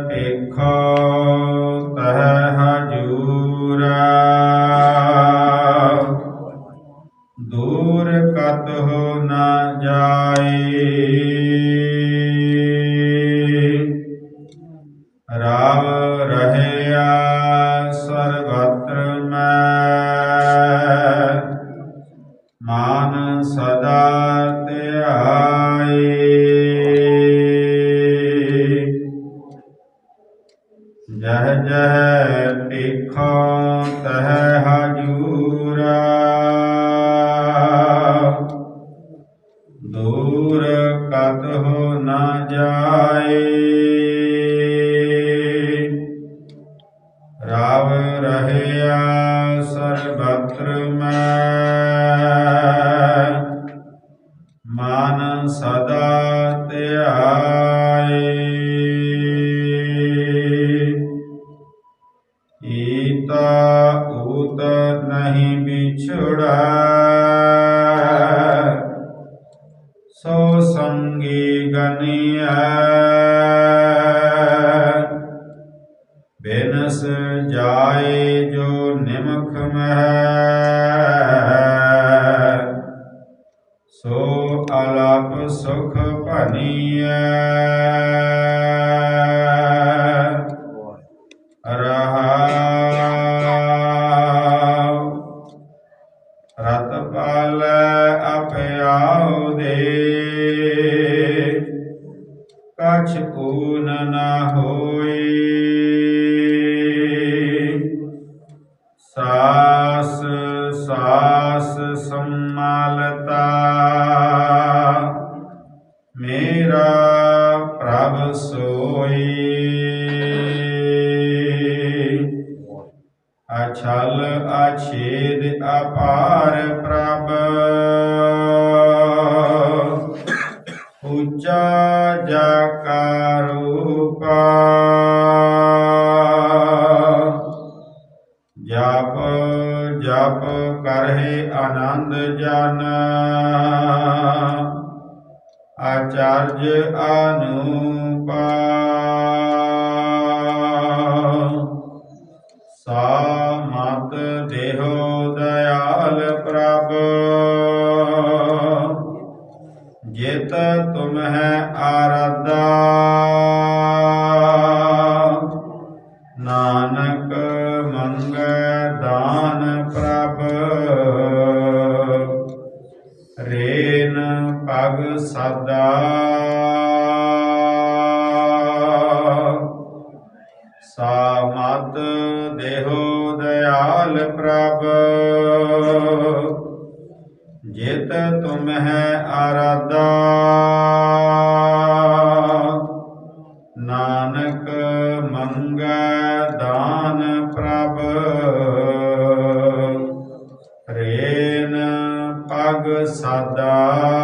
ਜੈ ਪੇਖੋ ਤਹ ਹਜੂਰਾ ਦੂਰ ਕਤ ਹੋ ਨ ਜਾਏ। ਜਹ ਪੇਖੋ ਹਜੂਰ। ਦੂਰ ਕਤ ਹੋ ਨ ਜਾਏ। ਰਾਵ ਰਹਿਆ ਸਰਬਤਰ ਮੈਂ। ਮਾਨ ਸਦਾ ਨਹੀਂ ਵਿਛੜਾ। ਸੋ ਸੰਗੀ ਗਨਿਆ ਬਿਨਸ ਜਾਏ ਜੋ ਨਿਮਖ ਮਹਿ। ਸੋ ਅਲਪ ਸੁਖ ਭਨੀਐ। ਸੋਈ। ਅਛਲ ਅਛੇਦ ਅਪਾਰ ਪ੍ਰਭ। ਉੱਚਾ ਜਾਕਾ ਜਪ ਜਪ ਕਰਹਿ ਆਨੰਦ ਜਨ। ਆਚਾਰਜ ਅਨੂਪਾ। ਪ੍ਰਭ ਜਿਤ ਤੁਮ ਹੈ ਆਰਾਧਾ। ਨਾਨਕ ਮੰਗੈ ਦਾਨ ਪ੍ਰਭ। ਰੇਨ ਪਗ ਸਦਾ। ਸਾਮਦ ਦੇਹੋ ਦਇਆਲ ਪ੍ਰਭ। ਜਿਤ ਤੁਮ ਹੈ ਆਰਾਧਾ। ਨਾਨਕ ਮੰਗੈ ਦਾਨ ਪ੍ਰਭ। ਰੇਨ ਪਗ ਸਦਾ।